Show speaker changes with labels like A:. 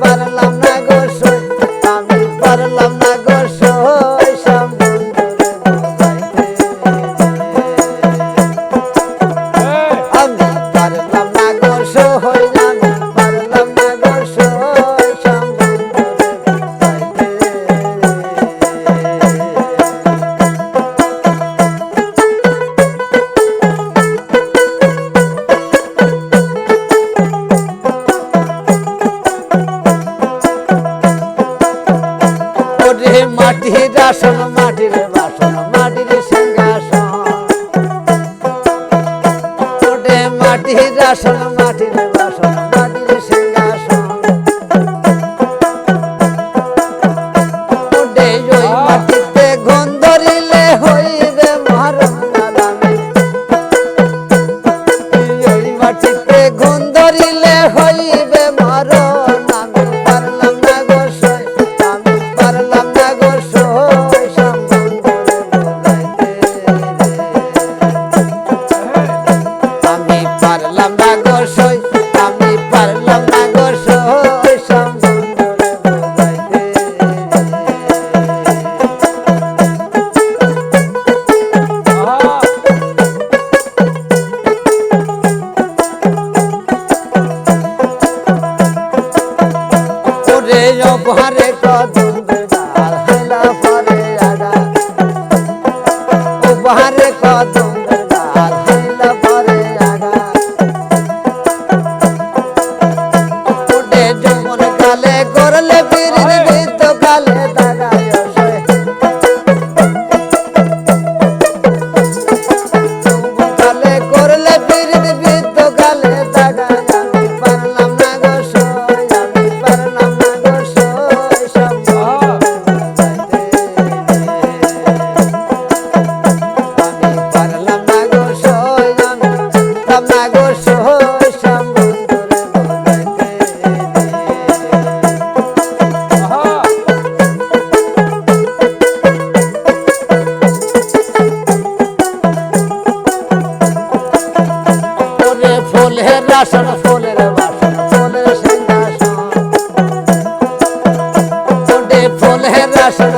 A: পারলাম বাসন মাটির বাসন মাটির সিংহাসন ওটে মাটির আসন মাটির বাসন সিংহাসন ফুলের বাসন ফুলের সিংহাসন। ফুলের আসন